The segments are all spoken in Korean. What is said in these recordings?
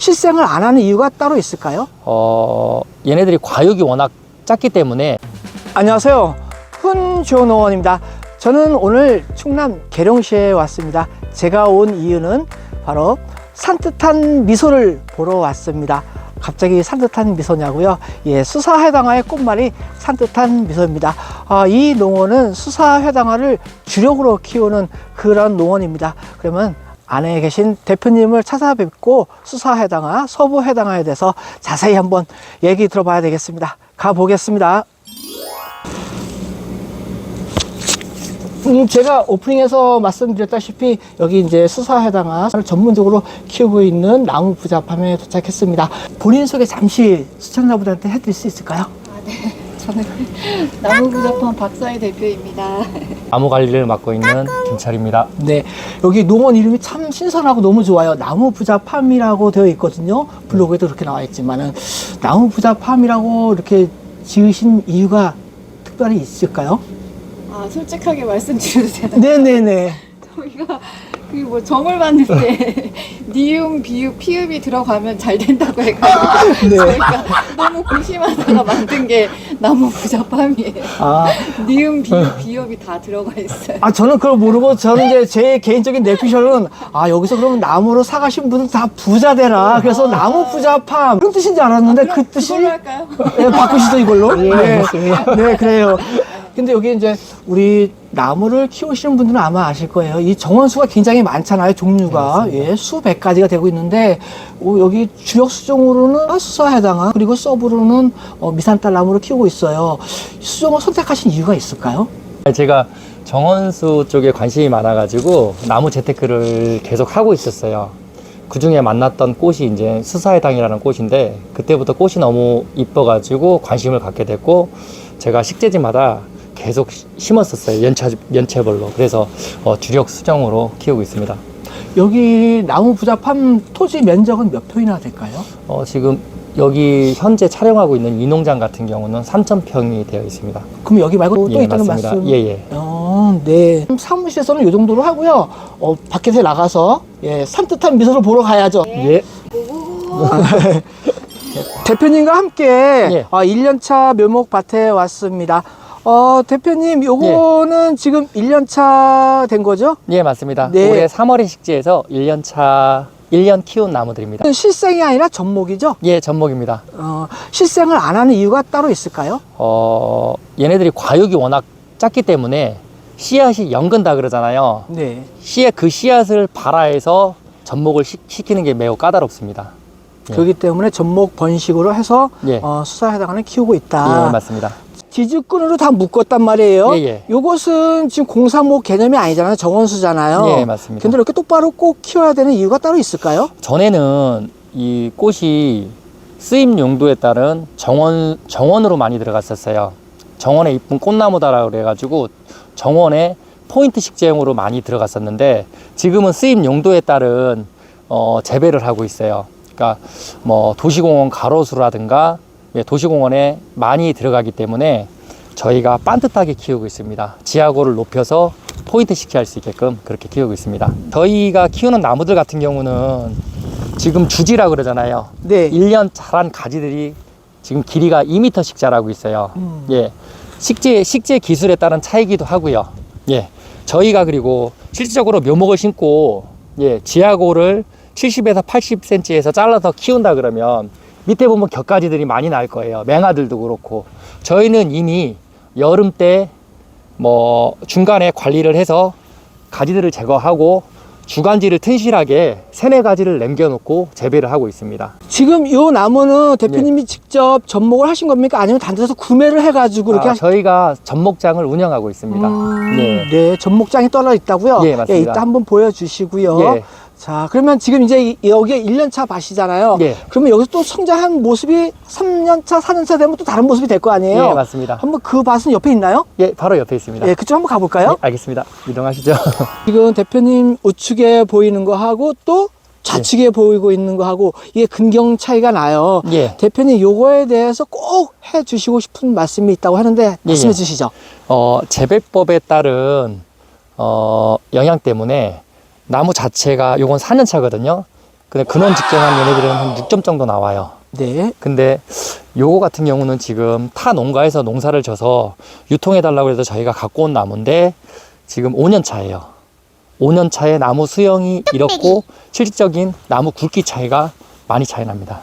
실생을 안 하는 이유가 따로 있을까요? 어, 얘네들이 과육이 워낙 작기 때문에 안녕하세요. 훈조노원입니다. 저는 오늘 충남 계룡시에 왔습니다. 제가 온 이유는 바로 산뜻한 미소를 보러 왔습니다. 갑자기 산뜻한 미소냐고요? 예, 수사회당화의 꽃말이 산뜻한 미소입니다. 아, 이 농원은 수사회당화를 주력으로 키우는 그런 농원입니다. 그러면 안에 계신 대표님을 찾아뵙고 수사회당화, 서부회당화에 대해서 자세히 한번 얘기 들어봐야 되겠습니다. 가보겠습니다. 음, 제가 오프닝에서 말씀드렸다시피 여기 이제 수사해당을 전문적으로 키우고 있는 나무 부자팜에 도착했습니다. 본인 소개 잠시 시청자분들한테 해드릴 수 있을까요? 저는 나무부자판 박사희 대표입니다. 나무 관리를 맡고 있는 김철입니다. 네, 여기 농원 이름이 참 신선하고 너무 좋아요. 나무 부자팜이라고 되어 있거든요. 블로그에도 그렇게 나와 있지만은 나무 부자팜이라고 이렇게 지으신 이유가 특별히 있을까요? 아 솔직하게 말씀드려도 되나요? 네네네. 저희가 그 뭐 정을 봤는데 니움, 비읍, 피읍이 들어가면 잘 된다고 해가지고 네. 저희가 너무 고심하다가 만든 게 나무 부자팜이에요. 아, 니움, 비읍, 비읍이 다 들어가 있어요. 아 저는 그걸 모르고 저는 이제 제 개인적인 내피셜은 아 여기서 그러면 나무로 사가신 분들 다 부자 되라 그래서 나무 부자팜 그런 뜻인지 알았는데 그 뜻이 그걸로 할까요? 네, 바꾸시죠 이걸로 예, 네. 네 그래요 근데 여기 이제 우리 나무를 키우시는 분들은 아마 아실 거예요 이 정원수가 굉장히 많잖아요 종류가 예 수백 가지가 되고 있는데 어, 여기 주력 수종으로는 수사해당화 그리고 서브로는 어, 미산딸 나무를 키우고 있어요 수종을 선택하신 이유가 있을까요? 제가 정원수 쪽에 관심이 많아가지고 나무 재테크를 계속 하고 있었어요. 그 중에 만났던 꽃이 이제 수사의당이라는 꽃인데 그때부터 꽃이 너무 이뻐가지고 관심을 갖게 됐고 제가 식재지마다 계속 시- 심었었어요. 연차, 연체벌로. 그래서 어, 주력 수정으로 키우고 있습니다. 여기 나무 부자팜 토지 면적은 몇 평이나 될까요? 어, 지금 여기 현재 촬영하고 있는 이 농장 같은 경우는 3,000평이 되어 있습니다. 그럼 여기 말고 또 예, 있다는 맞습니다. 말씀? 예, 예. 어, 네. 그럼 사무실에서는 이 정도로 하고요. 어, 밖에서 나가서 예, 산뜻한 미소를 보러 가야죠. 예. 대표님과 함께 예. 어, 1년차 묘목밭에 왔습니다. 어, 대표님, 요거는 지금 1년차 된 거죠? 예, 맞습니다. 네. 올해 3월에 식재해서 1년 차, 1년 키운 나무들입니다. 실생이 아니라 접목이죠? 예, 전목입니다. 어, 실생을 안 하는 이유가 따로 있을까요? 어, 얘네들이 과육이 워낙 작기 때문에 씨앗이 연근다 그러잖아요. 네. 씨앗, 그 씨앗을 발화해서 접목을 시, 시키는 게 매우 까다롭습니다. 예. 그렇기 때문에 접목 번식으로 해서 예. 어, 수사에 해당하는 키우고 있다. 예, 맞습니다. 지지끈으로 다 묶었단 말이에요. 예, 예. 요것은 지금 공사목 개념이 아니잖아요. 정원수잖아요. 예, 맞습니다. 근데 이렇게 똑바로 꼭 키워야 되는 이유가 따로 있을까요? 전에는 이 꽃이 쓰임 용도에 따른 정원, 정원으로 많이 들어갔었어요. 정원에 이쁜 꽃나무다라 그래가지고 정원에 포인트 식재용으로 많이 들어갔었는데 지금은 쓰임 용도에 따른 어, 재배를 하고 있어요. 그러니까 뭐 도시공원 가로수라든가 예, 도시공원에 많이 들어가기 때문에 저희가 반듯하게 키우고 있습니다. 지하고를 높여서 포인트 식재할 수 있게끔 그렇게 키우고 있습니다. 저희가 키우는 나무들 같은 경우는 지금 주지라 그러잖아요. 네. 1년 자란 가지들이 지금 길이가 2m씩 자라고 있어요. 음. 예. 식재, 식재 기술에 따른 차이기도 하고요. 예. 저희가 그리고 실질적으로 묘목을 심고, 예, 지하고를 70에서 80cm에서 잘라서 키운다 그러면 밑에 보면 격가지들이 많이 날 거예요. 맹아들도 그렇고. 저희는 이미 여름 때 뭐 중간에 관리를 해서 가지들을 제거하고 주간지를 튼실하게 세네 가지를 남겨놓고 재배를 하고 있습니다. 지금 요 나무는 대표님이 직접 접목을 하신 겁니까? 아니면 단지에서 구매를 해가지고 이렇게 아, 하신 저희가 전목장을 운영하고 있습니다. 음, 네. 네, 접목장이 떨어 있다고요? 예, 맞습니다. 이따 한번 보여주시고요. 예. 자, 그러면 지금 이제 이- 여기에 1년차 밭이잖아요. 예. 그러면 여기서 또 성장한 모습이 3년차, 4년차 되면 또 다른 모습이 될 거 아니에요? 예, 맞습니다. 한번 그 밭은 옆에 있나요? 예, 바로 옆에 있습니다. 예, 그쪽 한번 가볼까요? 예, 알겠습니다. 이동하시죠. 지금 대표님 우측에 보이는 거 하고 또 좌측에 보이고 있는 거 하고 이게 근경 차이가 나요. 예. 대표님 요거에 대해서 꼭 해주시고 싶은 말씀이 있다고 하는데 말씀해 예. 주시죠. 어, 재배법에 따른 어, 영향 때문에 나무 자체가 요건 4년 차거든요. 근데 근원 직전한 얘네들은 한 6점 정도 나와요. 네. 근데 요거 같은 경우는 지금 타 농가에서 농사를 져서 유통해 달라고 해서 저희가 갖고 온 나무인데 지금 5년 차예요. 5년 차에 나무 수영이 이렇고 실질적인 나무 굵기 차이가 많이 차이 납니다.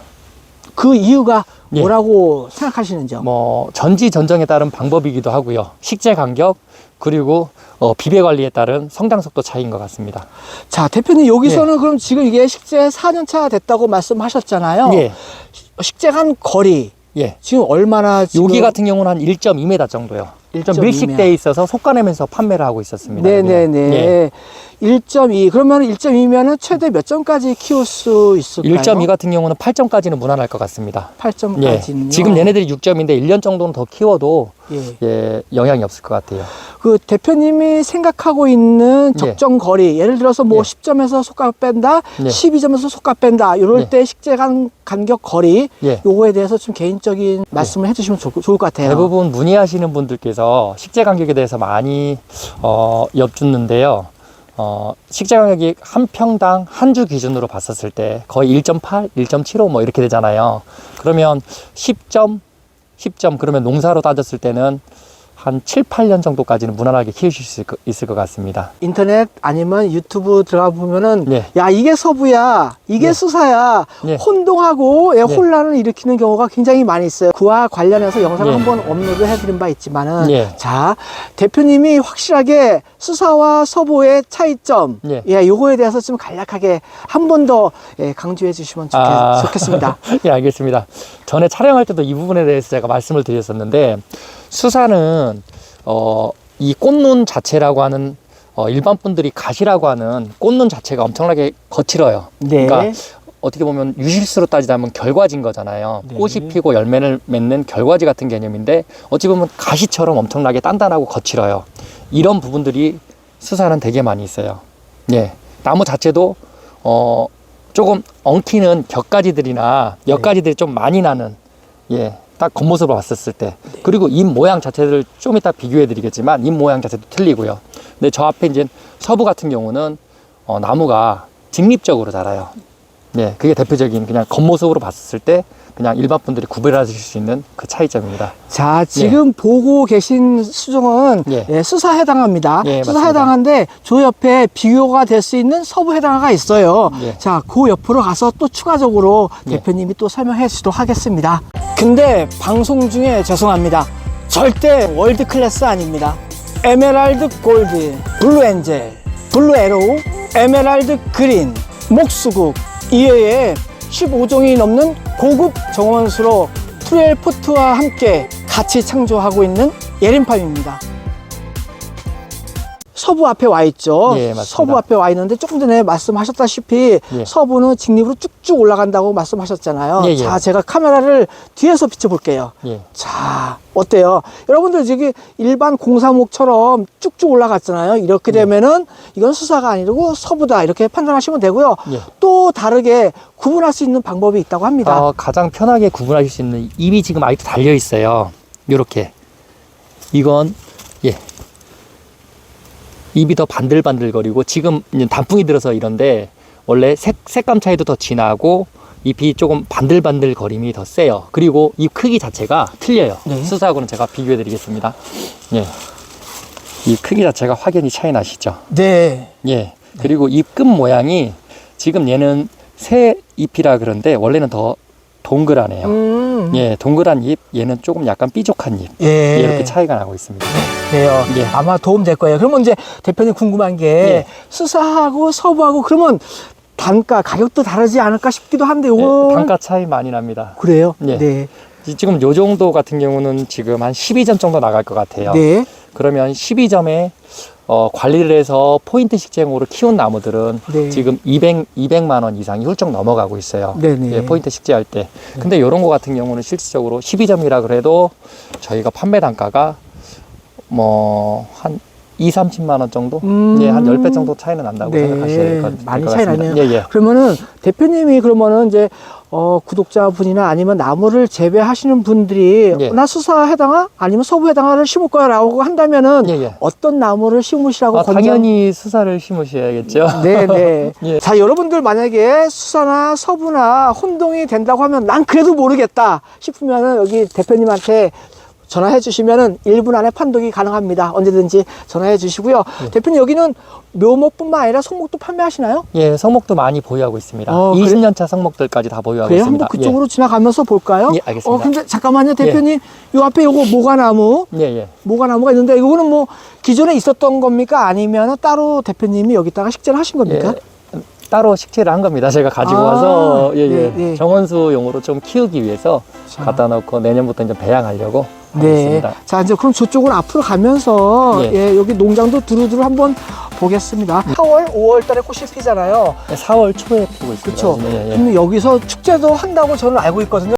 그 이유가 예. 뭐라고 생각하시는지요? 뭐 전지 전정에 따른 방법이기도 하고요. 식재 간격 그리고 어, 비배 관리에 따른 성장 속도 차이인 것 같습니다. 자, 대표님 여기서는 그럼 지금 이게 식재 4년차 됐다고 말씀하셨잖아요. 예, 식재 간 거리 예. 지금 얼마나 지금 여기 같은 경우는 한 1.2m 정도요. 좀 1.2m. 밀식돼 있어서 솎아내면서 판매를 하고 있었습니다. 네네네. 여기는. 예. 1.2 그러면 1.2면은 최대 몇 점까지 키울 수 있을까요? 1.2 같은 경우는 8점까지는 무난할 것 같습니다. 8점까지는요. 예. 지금 얘네들이 6점인데 1년 정도는 더 키워도 예. 예, 영향이 없을 것 같아요. 그 대표님이 생각하고 있는 예. 적정 거리 예를 들어서 뭐 예. 10점에서 속값 뺀다, 예. 12점에서 속값 뺀다 이럴 예. 때 식재 간 간격 거리 예. 요거에 대해서 좀 개인적인 말씀을 해주시면 좋, 좋을 것 같아요. 대부분 문의하시는 분들께서 식재 간격에 대해서 많이 어, 엿듣는데요. 어, 식재 간격이 한 평당 한 주 기준으로 봤었을 때 거의 1.8, 1.75 뭐 이렇게 되잖아요. 그러면 10점, 10점 그러면 농사로 따졌을 때는 한 7, 8년 정도까지는 무난하게 키우실 수 있을 것- 같습니다. 인터넷 아니면 유튜브 들어가 보면은 예. 야 이게 서부야 이게 예. 수사야 예. 혼동하고 예, 예. 혼란을 일으키는 경우가 굉장히 많이 있어요 그와 관련해서 영상을 예. 한번 업로드 해드린 바 있지만은 예. 자 대표님이 확실하게 수사와 서부의 차이점 예. 예, 요거에 대해서 좀 간략하게 한 번 더 예, 강조해 주시면 좋겠, 아. 좋겠습니다 예, 알겠습니다. 전에 촬영할 때도 이 부분에 대해서 제가 말씀을 드렸었는데, 수사는, 어, 이 꽃눈 자체라고 하는, 어, 일반 분들이 가시라고 하는 꽃눈 자체가 엄청나게 거칠어요. 네 그러니까 어떻게 보면 유실수로 따지자면 결과지인 거잖아요. 네. 꽃이 피고 열매를 맺는 결과지 같은 개념인데, 어찌 보면 가시처럼 엄청나게 단단하고 거칠어요. 이런 부분들이 수사는 되게 많이 있어요. 예. 나무 자체도, 어, 조금 엉키는 격가지들이나 엿가지들이 좀 많이 나는, 예. 딱 겉모습을 봤었을 때. 그리고 잎 모양 자체를 좀 이따 비교해 드리겠지만, 잎 모양 자체도 틀리고요. 근데 저 앞에 이제 서부 같은 경우는, 어, 나무가 직립적으로 자라요. 예, 그게 대표적인 그냥 겉모습으로 봤을 때 그냥 일반 분들이 구별하실 수 있는 그 차이점입니다. 자, 지금 보고 계신 수종은 예. 예, 수사 해당합니다. 예, 수사 맞습니다. 해당한데 저 옆에 비교가 될 수 있는 서부 해당화가 있어요. 예. 자, 그 옆으로 가서 또 추가적으로 예. 대표님이 또 설명해 주도록 하겠습니다. 근데 방송 중에 죄송합니다. 절대 월드 클래스 아닙니다. 에메랄드 골드, 블루 엔젤, 블루 에로우, 에메랄드 그린, 목수국 이외에 15종이 넘는 고급 정원수로 트레일 포트와 함께 같이 창조하고 있는 예린팜입니다. 서부 앞에 와 있죠. 예, 맞습니다. 서부 앞에 와 있는데 조금 전에 말씀하셨다시피 예. 서부는 직립으로 쭉쭉 올라간다고 말씀하셨잖아요. 예, 예. 자, 제가 카메라를 뒤에서 비춰볼게요. 예, 자, 어때요? 여러분들 저기 일반 공사목처럼 쭉쭉 올라갔잖아요. 이렇게 네. 되면은 이건 수사가 아니고 서부다 이렇게 판단하시면 되고요. 예. 또 다르게 구분할 수 있는 방법이 있다고 합니다. 어, 가장 편하게 구분하실 수 있는 입이 지금 아직도 달려 있어요. 요렇게. 이건 예. 입이 더 반들반들거리고 지금 단풍이 들어서 이런데 원래 색, 색감 차이도 더 진하고 잎이 조금 반들반들 거림이 더 세요. 그리고 잎 크기 자체가 틀려요. 네. 수사하고는 제가 비교해 드리겠습니다. 예. 이 크기 자체가 확연히 차이 나시죠? 네. 예. 그리고 잎 끝 모양이 지금 얘는 새 잎이라 그런데 원래는 더 동그라네요. 음. 예, 동그란 잎, 얘는 조금 약간 삐죽한 잎. 예. 이렇게 차이가 나고 있습니다. 그래요. 예. 아마 도움 될 거예요. 그러면 이제 대표님 궁금한 게 예. 수사하고 서부하고 그러면 단가, 가격도 다르지 않을까 싶기도 한데 예, 요거 단가 차이 많이 납니다. 그래요? 예. 네. 지금 요 정도 같은 경우는 지금 한 12점 정도 나갈 것 같아요. 네. 그러면 12점에 어, 관리를 해서 포인트 식재용으로 키운 나무들은 네. 지금 200, 200만 원 이상이 훌쩍 넘어가고 있어요. 네네. 예, 포인트 식재할 때. 근데 이런 거 같은 경우는 실질적으로 12점이라 그래도 저희가 판매 단가가 뭐 한 2, 30만 원 정도? 음. 예, 한 10배 정도 차이는 난다고 네, 생각하셔야 될 것, 많이 될것 차이 같습니다. 나네요. 예, 예. 그러면은 대표님이 그러면은 이제 어, 구독자분이나 아니면 나무를 재배하시는 분들이 예. 나 수사 해당화 아니면 서부 해당화를 심을 거야라고 한다면은 예, 예. 어떤 나무를 심으시라고 아, 권장? 당연히 수사를 심으셔야겠죠. 네, 네. 예. 자, 여러분들 만약에 수사나 서부나 혼동이 된다고 하면 난 그래도 모르겠다 싶으면은 여기 대표님한테 전화해 주시면은 1분 안에 판독이 가능합니다. 언제든지 전화해 주시고요. 예. 대표님 여기는 묘목뿐만 아니라 송목도 판매하시나요? 예, 성목도 많이 보유하고 있습니다. 어, 그래? 20년 차 성목들까지 다 보유하고 그래요? 있습니다. 한번 그쪽으로 지나가면서 볼까요? 예, 알겠습니다. 어, 근데 잠깐만요, 대표님. 요 앞에 요거 모가나무, 예, 예. 예. 모가나무가 있는데 이거는 뭐 기존에 있었던 겁니까? 아니면 따로 대표님이 여기다가 식재를 하신 겁니까? 예, 따로 식재를 한 겁니다. 제가 가지고 아, 와서 예, 예. 예, 예. 정원수용으로 좀 키우기 위해서 자. 갖다 놓고 내년부터 이제 배양하려고 네. 있습니다. 자, 이제 그럼 저쪽으로 앞으로 가면서 예. 예, 여기 농장도 두루두루 한번 보겠습니다. 4월, 5월 달에 꽃이 피잖아요. 4월 초에 피고 있습니다. 그렇죠. 예, 예. 그럼 여기서 축제도 한다고 저는 알고 있거든요.